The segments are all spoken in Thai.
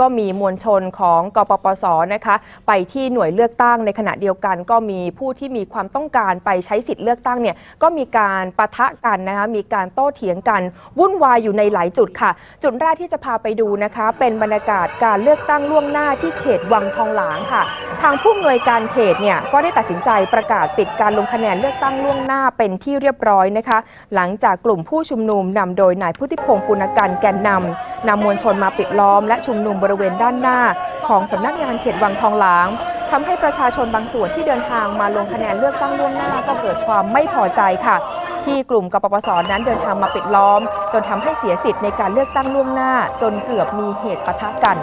ก็มีมวลชนของกปปสนะคะ ไปที่หน่วยเลือกตั้งในขณะเดียวกัน ก็มีผู้ที่มีความต้องการไปใช้สิทธิ์เลือกตั้งเนี่ยก็มีการปะทะกันนะคะมีการโต้เถียงกัน วุ่นวายอยู่ในหลายจุดค่ะ จุดแรกที่จะพาไปดูนะคะ เป็นบรรยากาศการเลือกตั้งล่วงหน้าที่เขตวังทองหลางค่ะ ทางผู้อำนวยการเขตเนี่ยก็ได้ตัดสินใจประกาศปิดการลงคะแนนเลือกตั้งล่วงหน้าเป็นที่เรียบร้อยนะคะ หลังจากกลุ่มผู้ชุมนุมนำโดยนายพุทธิพงศ์ปุณกันแกนนำนำมวลชนมาปิดล้อมและชุมนุมบริเวณด้านหน้า ของสำนักงานเขตวังทองหลางทำให้ประชาชนบางส่วนที่เดินทางมาลงคะแนนเลือกตั้งล่วงหน้าก็เกิดความไม่พอใจค่ะ ที่กลุ่มกปปสนั้นเดินทางมาปิดล้อม จนทำให้เสียสิทธิ์ในการเลือกตั้งล่วงหน้า จนเกือบมีเหตุปะทะกัน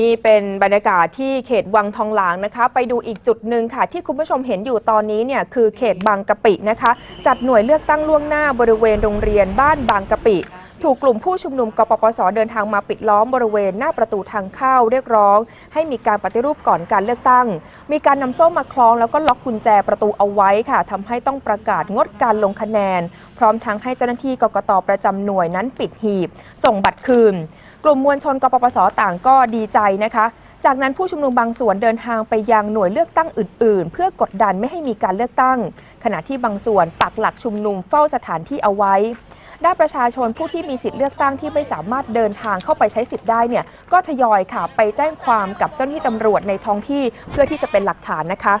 นี่เป็นบรรยากาศที่เขตวังทองหลางนะคะ ไปดูอีกจุดหนึ่งค่ะ ที่คุณผู้ชมเห็นอยู่ตอนนี้เนี่ยคือเขตบางกะปินะคะ จัดหน่วยเลือกตั้งล่วงหน้าบริเวณโรงเรียนบ้านบางกะปิ ถูกกลุ่มผู้ชุมนุมกปปสเดินทางมาปิดล้อมบริเวณหน้าประตูทางเข้าเรียกร้อง ให้มีการปฏิรูปก่อนการเลือกตั้ง มีการนำโซ่มาคล้องแล้วก็ล็อกกุญแจประตูเอาไว้ค่ะทำให้ต้องประกาศงดการลงคะแนน พร้อมทั้งให้เจ้าหน้าที่กกตประจำหน่วยนั้นปิดหีบ ส่งบัตรคืน กลุ่มมวลชนกปปสต่างก็ดีใจนะคะจากนั้นผู้ชุมนุมบางส่วนเดินทางไปยังหน่วยเลือกตั้งอื่น ๆ เพื่อกดดันไม่ให้มีการเลือกตั้ง ขณะที่บางส่วนปักหลักชุมนุมเฝ้าสถานที่เอาไว้ ด้านประชาชนผู้ที่มีสิทธิ์เลือกตั้งที่ไม่สามารถเดินทางเข้าไปใช้สิทธิ์ได้เนี่ยก็ทยอยค่ะไปแจ้งความกับเจ้าหน้าที่ตำรวจในท้องที่เพื่อที่จะเป็นหลักฐานนะคะ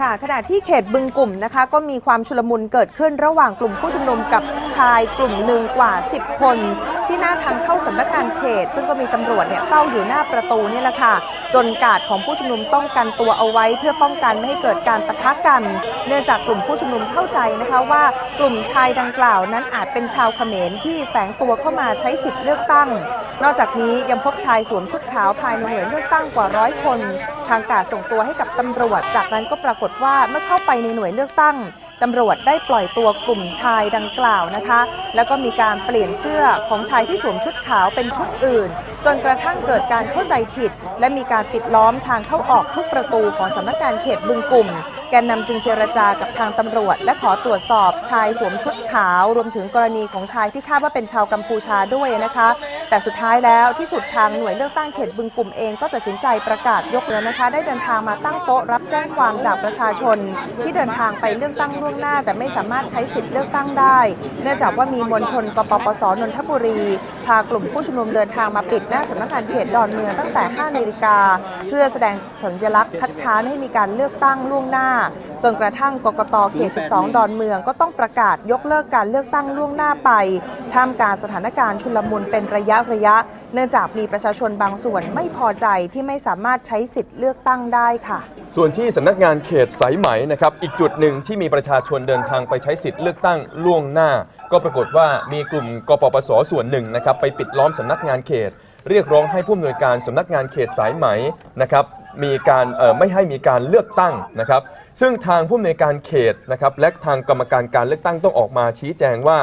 ค่ะขณะที่เขตบึงกลุ่มนะคะ ก็มีความชุลมุนเกิดขึ้นระหว่างกลุ่มผู้ชุมนุมกับชายกลุ่มหนึ่งกว่า 10 คนที่หน้าทางเข้าสำนักงานเขต ซึ่งก็มีตำรวจเนี่ยเฝ้าอยู่หน้าประตูนี่แหละค่ะ จนกาดของผู้ชุมนุมต้องกันตัวเอาไว้ เพื่อป้องกันไม่ให้เกิดการปะทะกัน เนื่องจากกลุ่มผู้ชุมนุมเข้าใจนะคะว่ากลุ่มชายดังกล่าวนั้นอาจเป็นชาวเขมรที่แฝงตัวเข้ามาใช้สิทธิ์เลือกตั้ง นอกจากนี้ยังพบชายสวมชุดขาวภายในหน่วยเลือกตั้งกว่าร้อยคน ทางการส่งตัวให้กับตำรวจ จากนั้นก็ปรากฏว่าเมื่อเข้าไปในหน่วยเลือกตั้ง ตำรวจได้ปล่อยตัวกลุ่มชายดังกล่าวนะคะ แล้วก็มีการเปลี่ยนเสื้อของชายที่สวมชุดขาวเป็นชุดอื่น จนกระทั่งเกิดการเข้าใจผิด และมีการปิดล้อมทางเข้าออกทุกประตูของสำนักงานเขตบึงกลุ่ม แกนนำจึงเจรจากับทางตำรวจ และขอตรวจสอบชายสวมชุดขาว รวมถึงกรณีของชายที่คาดว่าเป็นชาวกัมพูชาด้วยนะคะ แต่สุดท้ายแล้วที่สุดทางหน่วยเลือกตั้งเขตบึงกลุ่มเองก็ตัดสินใจประกาศยกเลิกนะคะ ได้เดินทางมาตั้งโต๊ะรับแจ้งความจากประชาชน ที่เดินทางไปเลือกตั้งล่วงหน้า แต่ไม่สามารถใช้สิทธิ์เลือกตั้งได้ เนื่องจากว่ามีมวลชนกปปสนนทบุรี พากลุ่มผู้ชุมนุมเดินทางมาปิดหน้าสำนักงานเขตดอนเมืองตั้งแต่ 5 นาฬิกา เพื่อแสดงสัญลักษณ์คัดค้านให้มีการเลือกตั้งล่วงหน้า จนกระทั่งกกตเขต 12 ดอนเมืองก็ต้องประกาศยกเลิกการเลือกตั้งล่วงหน้าไปท่ามกลางสถานการณ์ชุลมุนเป็นระยะระยะ เนื่องจากมีประชาชนบางส่วนไม่พอใจที่ไม่สามารถใช้สิทธิ์เลือกตั้งได้ค่ะ ส่วนที่สำนักงานเขตสายไหมนะครับอีกจุดหนึ่งที่มีประชาชนเดินทางไปใช้สิทธิ์เลือกตั้งล่วงหน้า ก็ปรากฏว่ามีกลุ่มกปปสส่วนหนึ่งนะครับไปปิดล้อมสำนักงานเขต เรียกร้องให้ผู้อำนวยการสำนักงานเขตสายไหมนะครับมีการไม่ให้มีการเลือกตั้งนะครับ ซึ่งทางผู้อำนวยการเขตนะครับและทางกรรมการการเลือกตั้งต้องออกมาชี้แจงว่า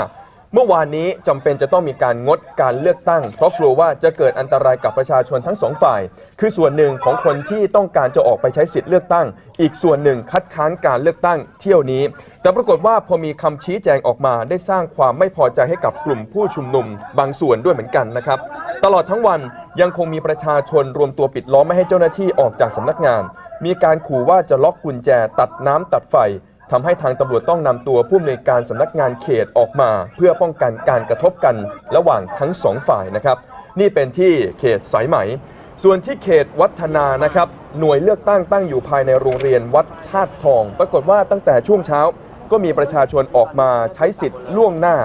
เมื่อวานนี้จำเป็นจะต้องมีการงดการเลือกตั้ง เพราะกลัวว่าจะเกิดอันตรายกับประชาชนทั้งสองฝ่าย คือส่วนหนึ่งของคนที่ต้องการจะออกไปใช้สิทธิ์เลือกตั้ง อีกส่วนหนึ่งคัดค้านการเลือกตั้งเที่ยวนี้ แต่ปรากฏว่าพอมีคำชี้แจงออกมาได้สร้างความไม่พอใจให้กับกลุ่มผู้ชุมนุม บางส่วนด้วยเหมือนกันนะครับ ตลอดทั้งวันยังคงมีประชาชนรวมตัวปิดล้อมไม่ให้เจ้าหน้าที่ออกจากสำนักงาน มีการขู่ว่าจะล็อกกุญแจตัดน้ำตัดไฟ ทำให้ทางตำรวจต้องนำตัวผู้อำนวยการสำนักงานเขตออกมา เพื่อป้องกันการกระทบกันระหว่างทั้งสองฝ่ายนะครับ นี่เป็นที่เขตสายไหม ส่วนที่เขตวัฒนานะครับ หน่วยเลือกตั้งตั้งอยู่ภายในโรงเรียนวัดธาตุทอง ปรากฏว่าตั้งแต่ช่วงเช้า ก็มีประชาชนออกมาใช้สิทธิ์ล่วงหน้า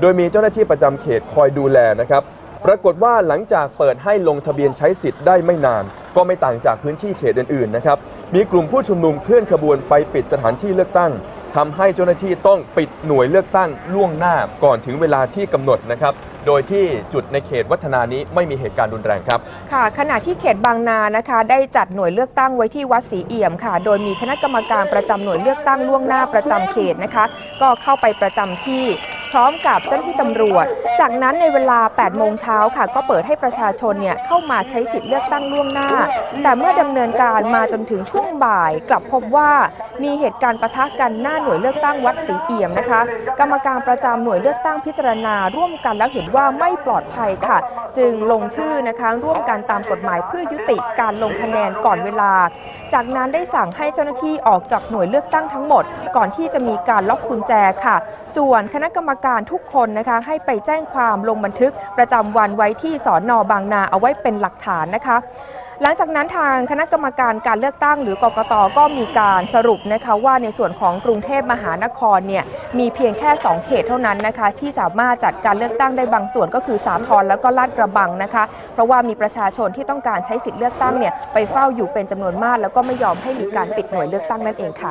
โดยมีเจ้าหน้าที่ประจำเขตคอยดูแลนะครับ ปรากฏว่าหลังจากเปิดให้ลงทะเบียนใช้สิทธิ์ได้ไม่นาน ก็ไม่ต่างจากพื้นที่เขตอื่นๆนะครับ มีกลุ่มผู้ชุมนุมเคลื่อนขบวนไปปิดสถานที่เลือกตั้งทำให้เจ้าหน้าที่ต้องปิดหน่วยเลือกตั้งล่วงหน้าก่อนถึงเวลาที่กำหนดนะครับโดยที่จุดในเขตวัฒนานี้ไม่มีเหตุการณ์รุนแรงครับ ค่ะ ขณะที่เขตบางนานะคะ ได้จัดหน่วยเลือกตั้งไว้ที่วัดศรีเอี่ยมค่ะ โดยมีคณะกรรมการประจำหน่วยเลือกตั้งล่วงหน้าประจำเขตนะคะ ก็เข้าไปประจำที่ ร้อมกับเจ้าหน้าที่ตำรวจ จากนั้นในเวลา 8 โมงเช้าค่ะ ก็เปิดให้ประชาชนเนี่ยเข้ามาใช้สิทธิ์เลือกตั้งล่วงหน้า แต่เมื่อดำเนินการมาจนถึงช่วงบ่าย กลับพบว่ามีเหตุการณ์ประทะกันหน้าหน่วยเลือกตั้งวัดศรีเอี่ยมนะคะ กรรมการประจำหน่วยเลือกตั้งพิจารณา ร่วมกันแล้วเห็นว่าไม่ปลอดภัยค่ะ จึงลงชื่อนะคะร่วมกันตามกฎหมายเพื่อยุติการลงคะแนนก่อนเวลา จากนั้นได้สั่งให้เจ้าหน้าที่ออกจากหน่วยเลือกตั้งทั้งหมด ก่อนที่จะมีการล็อกกุญแจค่ะ ส่วนคณะกรรมการทุกคนนะคะให้ไปแจ้งความลงบันทึกประจำวันไว้ที่สอนอบางนาเอาไว้เป็นหลักฐานนะคะ หลังจากนั้นทางคณะกรรมการการเลือกตั้งหรือกกตก็มีการสรุปนะคะว่าในส่วนของกรุงเทพมหานครเนี่ยมีเพียงแค่ 2 เขตเท่านั้นนะคะที่สามารถจัดการเลือกตั้งได้บางส่วนก็คือสาทรแล้วก็ลาดกระบังนะคะ เพราะว่ามีประชาชนที่ต้องการใช้สิทธิ์เลือกตั้งเนี่ยไปเฝ้าอยู่เป็นจำนวนมาก แล้วก็ไม่ยอมให้มีการปิดหน่วยเลือกตั้งนั่นเองค่ะ